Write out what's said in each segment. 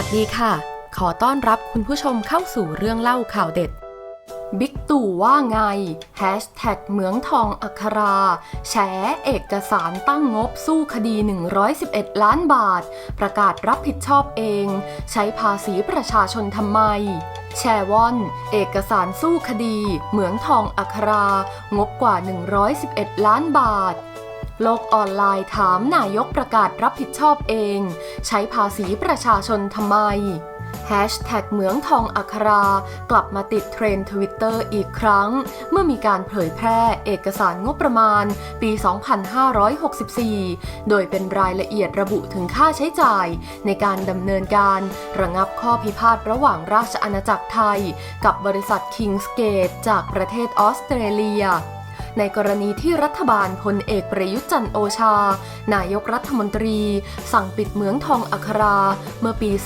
ัสดีค่ะ ขอต้อนรับคุณผู้ชมเข้าสู่เรื่องเล่าข่าวเด็ด บิ๊กตู่ว่าไงแฮชแท็กเหมืองทองอัครา แฉเอกสารตั้งงบสู้คดี 111 ล้านบาท ประกาศรับผิดชอบเอง ใช้ภาษีประชาชนทำไม แชวอน เอกสารสู้คดี เหมืองทองอัครา งบกว่า 111 ล้านบาท โลกออนไลน์ถามนายกประกาศรับผิดชอบเอง ใช้ภาษีประชาชนทำไมแฮชแท็กเหมืองทองอัครา กลับมาติดเทรนด์ทวิตเตอร์อีกครั้ง เมื่อมีการเผยแพร่เอกสารงบประมาณปี 2564 โดยเป็นรายละเอียดระบุถึงค่าใช้จ่าย ในการดำเนินการระงับข้อพิพาทระหว่างราชอาณาจักรไทย กับบริษัท Kingsgate จากประเทศออสเตรเลีย ในกรณีที่รัฐบาลพลเอกประยุทธ์จันโอชา นายกรัฐมนตรี สั่งปิดเหมืองทองอัครา เมื่อปี 2559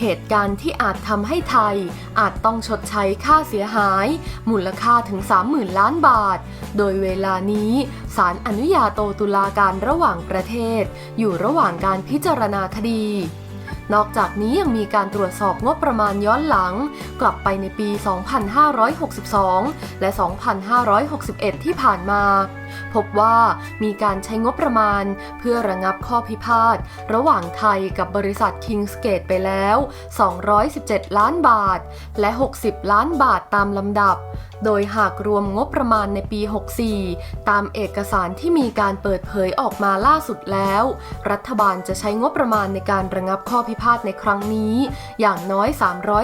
เหตุการณ์ที่อาจทำให้ไทย อาจต้องชดใช้ค่าเสียหาย มูลค่าถึง 30,000 ล้านบาท โดยเวลานี้ศาลอนุญาโตตุลาการระหว่างประเทศ อยู่ระหว่างการพิจารณาคดี นอกจากนี้ยังมีการตรวจสอบงบประมาณย้อนหลัง กลับไปในปี 2562 และ 2561 ที่ผ่านมา พบว่ามีการใช้งบประมาณ เพื่อระงับข้อพิพาท ระหว่างไทยกับบริษัท Kingsgate ไปแล้ว 217 ล้านบาท และ 60 ล้านบาทตามลำดับ โดยหากรวมงบประมาณในปี 64 ตามเอกสารที่มีการเปิดเผยออกมาล่าสุดแล้ว รัฐบาลจะใช้งบประมาณในการระงับข้อพิพาทในครั้งนี้ อย่างน้อย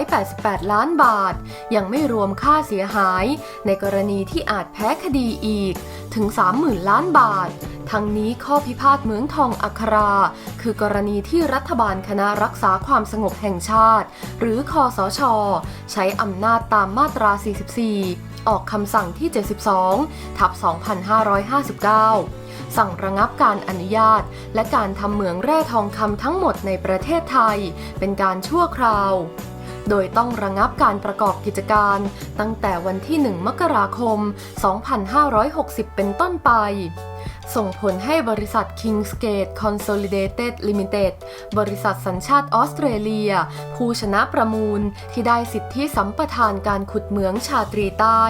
388 ล้านบาท ยังไม่รวมค่าเสียหาย ในกรณีที่อาจแพ้คดีอีกถึง30,000 ล้านบาท ทั้งนี้ข้อพิพาทเหมืองทองอัครา คือกรณีที่รัฐบาลคณะรักษาความสงบแห่งชาติ หรือคอสช ใช้อำนาจตามมาตรา 44 ออกคำสั่งที่ 72 ทับ 2559สั่งระงับการอนุญาต และการทำเหมืองแร่ทองคำทั้งหมดในประเทศไทย เป็นการชั่วคราว โดยต้องระงับการประกอบกิจการ ตั้งแต่วันที่ 1 มกราคม 2560 เป็นต้นไป ส่งผลให้บริษัท Kingsgate Consolidated Limited บริษัทสัญชาติออสเตรเลีย ผู้ชนะประมูลที่ได้สิทธิสัมปทานการขุดเหมืองชาตรีใต้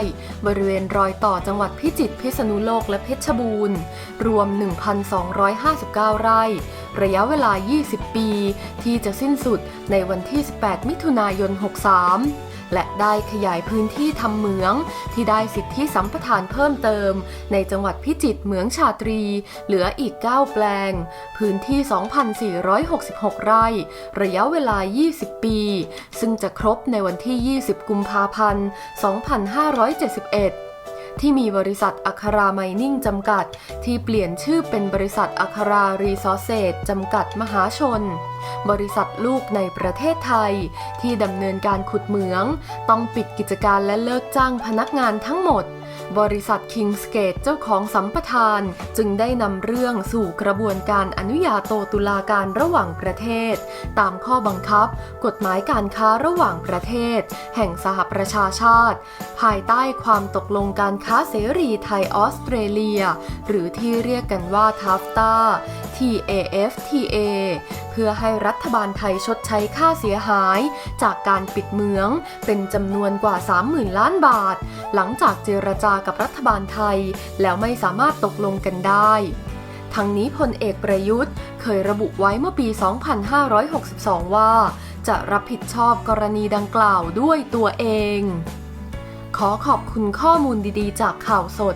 บริเวณรอยต่อจังหวัดพิจิตรพิษณุโลกและเพชรบูรณ์ รวม 1,259 ไร่ ระยะเวลา 20 ปี ที่จะสิ้นสุดในวันที่ 18 มิถุนายน 63 และได้ขยายพื้นที่ทำเหมือง ที่ได้สิทธิสัมปทานเพิ่มเติม ในจังหวัดพิจิตรเหมืองชาตรี เหลืออีก 9 แปลง พื้นที่ 2,466 ไร่ ระยะเวลา 20 ปี ซึ่งจะครบในวันที่ 20 กุมภาพันธ์ 2571 ที่มีบริษัทอัคราไมนิ่งจำกัด ที่เปลี่ยนชื่อเป็นบริษัทอัครารีซอสเซสจำกัดมหาชน บริษัทลูกในประเทศไทย ที่ดำเนินการขุดเหมือง ต้องปิดกิจการและเลิกจ้างพนักงานทั้งหมด บริษัท Kingsgate เจ้าของสัมปทานจึงได้นำเรื่องสู่กระบวนการอนุญาโตตุลาการระหว่างประเทศ ตามข้อบังคับ กฎหมายการค้าระหว่างประเทศ แห่งสหประชาชาติ ภายใต้ความตกลงการค้าเสรีไทยออสเตรเลีย หรือที่เรียกกันว่าทัฟตา TAFTA เพื่อให้รัฐบาลไทยชดใช้ค่าเสียหาย จากการปิดเมืองเป็นจำนวนกว่า 30,000 ล้านบาท หลังจากเจรจากับรัฐบาลไทย แล้วไม่สามารถตกลงกันได้ทั้งนี้พลเอกประยุทธ์ เคยระบุไว้เมื่อปี 2562 ว่า จะรับผิดชอบกรณีดังกล่าวด้วยตัวเอง ขอขอบคุณข้อมูลดีๆ จากข่าวสด